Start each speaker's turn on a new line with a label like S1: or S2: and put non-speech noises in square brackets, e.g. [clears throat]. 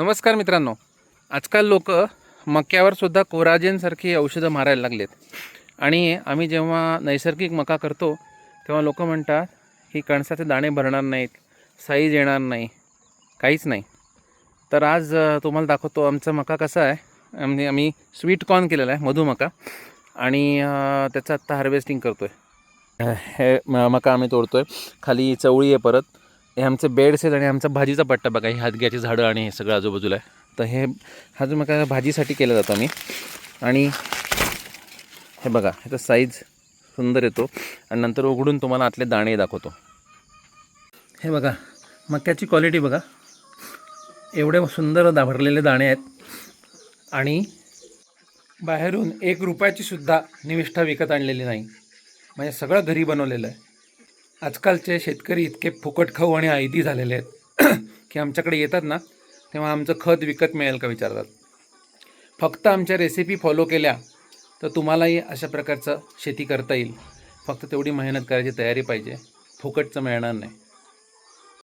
S1: नमस्कार मित्रांनो. आजकाल लोक मक्यावरसुद्धा कोराजेनसारखी औषधं मारायला लागलेत. आणि आम्ही जेव्हा नैसर्गिक मका करतो तेव्हा लोक म्हणतात की कणसाचे दाणे भरणार नाहीत साईज येणार नाही काहीच नाही. तर आज तुम्हाला दाखवतो आमचा मका कसा आहे. आम्ही आम्ही स्वीट कॉर्न केलेला आहे मधुमका आणि त्याचं आत्ता हार्वेस्टिंग करतो आहे हे मका आम्ही तोडतो आहे खाली चवळी आहे परत. हे आमचं बेड्स आहेत आणि आमचा भाजीचा पट्टा बघा हे हातग्याची झाडं आणि हे सगळं आजूबाजूला आहे. तर हे हा जो मग भाजीसाठी केला जातो आम्ही. आणि हे बघा ह्याचा साईज सुंदर येतो. आणि नंतर उघडून तुम्हाला आतले दाणे दाखवतो. हे बघा मक्याची क्वालिटी बघा. एवढे सुंदर दा भरलेले दाणे आहेत. आणि बाहेरून एक रुपयाची सुद्धा निविष्ठा विकत आणलेली नाही. म्हणजे सगळं घरी बनवलेलं आहे. आजकालचे शेतकरी इतके फुकट खाऊ आणि आयदी झालेले आहेत [clears throat] की आमच्याकडे येतात ना तेव्हा आमचं खत विकत मिळेल का विचारतात. फक्त आमच्या रेसिपी फॉलो केल्या तर तुम्हालाही अशा प्रकारचं शेती करता येईल. फक्त तेवढी मेहनत करायची तयारी पाहिजे. फुकटचं मिळणार नाही.